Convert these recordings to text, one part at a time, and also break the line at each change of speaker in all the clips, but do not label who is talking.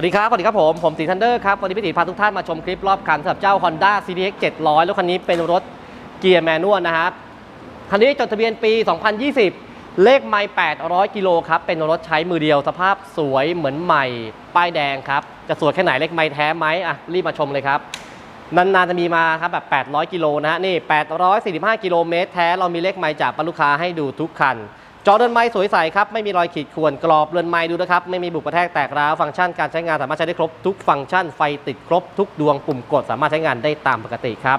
วัสดีครับ สวัสดีครับผม ผมสีทันเดอร์ครับ วันนี้พี่ตีพาทุกท่านมาชมคลิปรอบคันสำหรับเจ้า Honda CDX 700แล้วคันนี้เป็นรถเกียร์แมนนวลนะครับคันนี้จดทะเบียนปี 2020 เลขไม่800 กิโลครับ เป็นรถใช้มือเดียวสภาพสวยเหมือนใหม่ ป้ายแดงครับ จะสวยแค่ไหนเลขไม่แท้ไหมอะรีบมาชมเลยครับ นานๆจะมีมาครับแบบ 800 กิโลนะฮะนี่ 845 กิโลเมตรแท้เรามีเลขไมล์จากบรรลูกค้าให้ดูทุกคัน จอเรือนไม้สวยใสครับไม่มีรอยขีดข่วนกรอบเรือนไม้ดูนะครับไม่มีบุกกระแทกแตกร้าวฟังก์ชันการใช้งานสามารถใช้ได้ครบทุกฟังก์ชันไฟติดครบทุกดวงปุ่มกดสามารถใช้งานได้ตามปกติครับ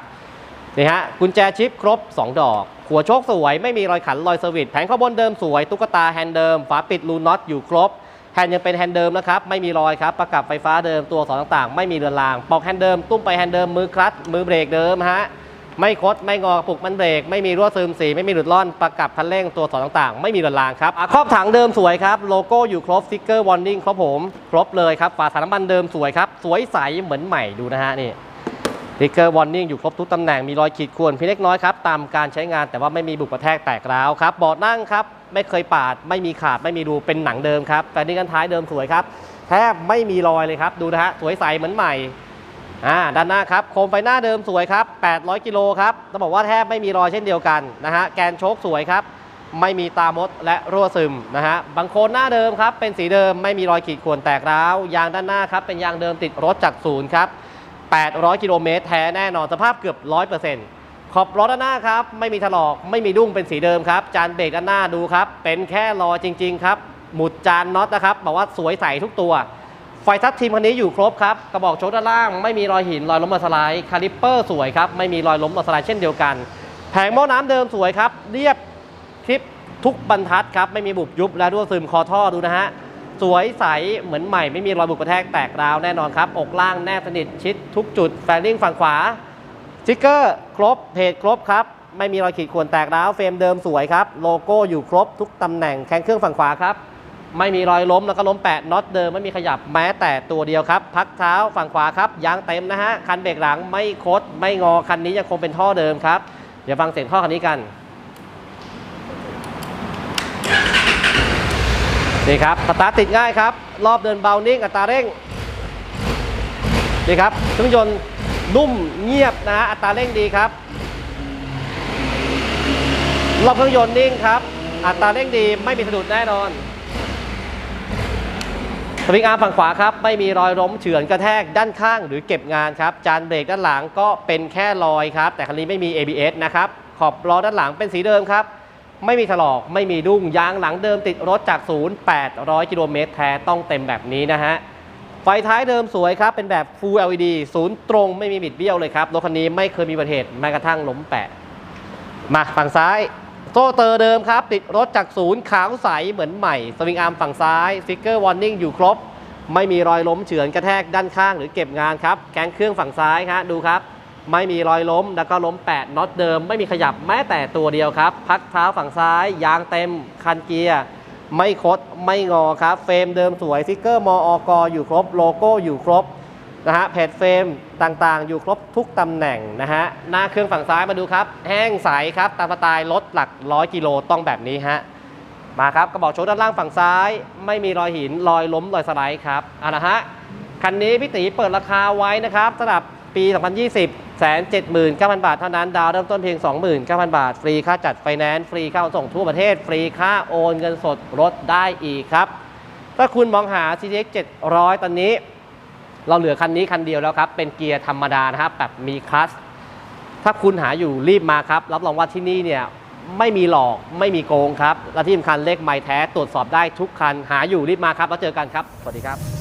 นี่ฮะกุญแจชิปครบ 2 ดอก หัวโชคสวย ไม่มีรอยขันรอยเซอร์วิสแผงข้างบนเดิมสวย ตุ๊กตาแฮนด์เดิม ฝาปิดรูน็อตอยู่ครบแฮนด์ยังเป็นแฮนด์เดิมนะครับไม่มีรอยครับประกับไฟฟ้าเดิมตัวอักษรต่างๆ ไม่มีเรือนรางปอกแฮนด์เดิมตุ้มไปแฮนด์เดิมมือคลัตช์มือเบรกเดิมฮะ ไม่คดไม่งอกระปุกมันเบรกไม่มีรั่วซึมสี ไม่มีหลุดล่อนประกับคันเร่งตัวอักษรต่างๆ ไม่มีเรือนรางครับครอบถังเดิมสวยครับโลโก้อยู่ครบสติ๊กเกอร์วอร์นิ่งครบผมครบเลยครับฝาถังน้ำมันเดิมสวยครับสวยใสเหมือนใหม่ดูนะฮะนี่สติ๊กเกอร์วอร์นิ่งอยู่ครบทุกตำแหน่งมีรอยขีดข่วนเพียงเล็กน้อยครับตามการใช้งานแต่ว่าไม่มีบุกกระแทกแตกร้าวครับเบาะนั่งครับไม่เคยปาด ไม่มีขาดไม่มีรูเป็นหนังเดิมครับแต่นี่กันท้ายเดิมสวยครับแทบไม่มีรอยเลยครับดูนะฮะสวยใสเหมือนใหม่ อ่าด้านหน้าครับโคมไฟหน้าเดิมสวยครับ 800 กิโลครับต้องบอกว่าแทบไม่มีรอยเช่นเดียวกันนะฮะแกนโชคสวยครับไม่มีตามดและรั่วซึมนะฮะบังโคลนหน้าเดิมครับเป็นสีเดิมไม่มีรอยขีดข่วนแตกร้าวยางด้านหน้าครับเป็นยางเดิมติดรถจากศูนย์ครับ 800 กิโลเมตรแท้แน่นอนสภาพเกือบ 100%ขอบล้อด้านหน้าครับไม่มีถลอกไม่มีดุ้งเป็นสีเดิมครับ จานเบรกด้านหน้าดูครับเป็นแค่รอจริง ๆ ครับหมุดจานน็อตนะครับบอกว่าสวยใสทุกตัว ไฟทับทีมคันนี้อยู่ครบครับ กระบอกโชคด้านล่างไม่มีรอยหินรอยล้มรอสไลด์คาลิปเปอร์สวยครับ ไม่มีรอยล้มรอสไลด์เช่นเดียวกัน แผงหม้อน้ำเดิมสวยครับ เรียบคลิปทุกบรรทัดครับ ไม่มีบุบยุบและรั่วซึมคอท่อดูนะฮะ สวยใสเหมือนใหม่ไม่มีรอยบุกกระแทกแตกราวแน่นอนครับ อกล่างแนบสนิทชิดทุกจุดแฟลลิ่งฝั่งขวาสติ๊กเกอร์ครบเพจครบครับไม่มีรอยขีดข่วนแตกร้าวเฟรมเดิมสวยครับโลโก้อยู่ครบทุกตำแหน่งแข้งเครื่องฝั่งขวาครับ ไม่มีรอยล้มแล้วก็ล้มแปะน็อตเดิมไม่มีขยับแม้แต่ตัวเดียวครับ พักเท้าฝั่งขวาครับยางเต็มนะฮะคันเบรกหลังไม่คดไม่งอคันนี้ยังคงเป็นท่อเดิมครับ เดี๋ยวฟังเสียงท่อคันนี้กันนี่ครับสตาร์ทติดง่ายครับ รอบเดินเบานิ่งอัตราเร่งนี่ครับเครื่องยนต์นุ่มเงียบนะฮะอัตราเร่งดีครับ รอบเครื่องยนต์นิ่งครับ อัตราเร่งดีไม่มีสะดุดแน่นอน สวิงอาร์มฝั่งขวาครับไม่มีรอยล้มเฉือนกระแทกด้านข้างหรือเก็บงานครับ จานเบรกด้านหลังก็เป็นแค่รอยครับ แต่คันนี้ไม่มี ABS นะครับ ขอบล้อด้านหลังเป็นสีเดิมครับ ไม่มีถลอกไม่มีดุ้งยางหลังเดิมติดรถจากศูนย์800กิโลเมตรแท้ต้องเต็มแบบนี้นะฮะไฟท้ายเดิมสวยครับ เป็นแบบ Full LED ศูนย์ตรงไม่มีบิดเบี้ยวเลยครับรถคันนี้ไม่เคยมีอุบัติเหตุแม้กระทั่งล้มแปะมาฝั่งซ้าย โซ่เตอร์เดิมครับ ติดรถจากศูนย์ขาวใสเหมือนใหม่ สวิงอาร์มฝั่งซ้ายสติ๊กเกอร์วอร์นิ่งอยู่ครบ ไม่มีรอยล้มเฉือนกระแทกด้านข้างหรือเก็บงานครับ แกนเครื่องฝั่งซ้ายครดูครับ ไม่มีรอยล้มแล้วก็ล้มแปดน็อตเดิม ไม่มีขยับแม้แต่ตัวเดียวครับ พักเท้าฝั่งซ้าย ยางเต็ม คันเกียร์ ไม่คดไม่งอครับ เฟรมเดิมสวยสติ๊กเกอร์มอกอยู่ครบ โลโก้อยู่ครบ นะฮะเพจเฟรมต่างๆ อยู่ครบทุกตำแหน่งนะฮะหน้าเครื่องฝั่งซ้ายมาดูครับ แห้งใสครับตามสไตล์รถหลักร้อยกิโลต้องแบบนี้ฮะมาครับกระบอกโชว์ด้านล่างฝั่งซ้าย ไม่มีรอยหินรอยล้มรอยสไลด์ครับอะนะฮะคันนี้พี่ตีเปิดราคาไว้นะครับสำหรับปี 2020แสน79,000บาทเท่านั้นดาวเริ่มต้นเพียง 29,000 บาท ฟรีค่าจัดไฟแนนซ์ฟรีค่าส่งทั่วประเทศ ฟรีค่าโอนเงินสดรถได้อีกครับ ถ้าคุณมองหา CTX 700 ตอนนี้ เราเหลือคันนี้คันเดียวแล้วครับ เป็นเกียร์ธรรมดานะครับแบบมีคลัสถ้าคุณหาอยู่รีบมาครับ รับรองว่าที่นี่เนี่ยไม่มีหลอกไม่มีโกงครับ และที่สำคัญเลขไม้แท้ตรวจสอบได้ทุกคัน หาอยู่รีบมาครับ แล้วเจอกันครับ สวัสดีครับ